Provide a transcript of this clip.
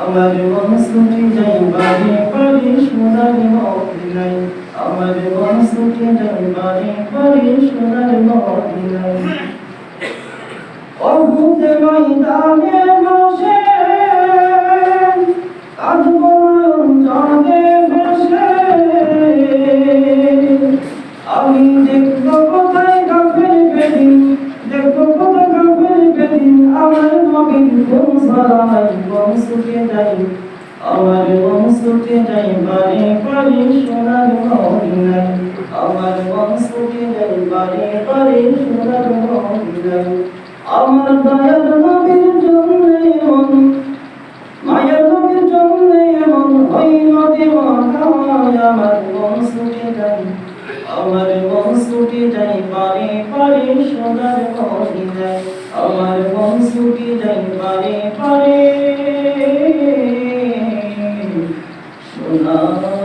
আমার বংশটি যাই বাড়ি বাড়ি সোনার মদিনায় আমার বংশটি যাই বাড়ি বাড়ি সোনার মদিনায় অভূত ময়দানে বসে কাঁদবন জলে বসে। আমি দেখব নবীন বংশাই বংশকে যাই আমার বংশকে যাই বাড়ি বাড়ি সোনার মদিনায় আমার বংশকে যাই বাড়ি বাড়ি সোনার মদিনায় আমার দয়ার নবীর জন্য মন মায়ের নবীর জন্য এমন হইল দেওয়ানায় আমার বংশকে যাই আমার ছুটি যাই পারে পারে সোনার আমার মন ছুটি যাই পারে পারে। সোনার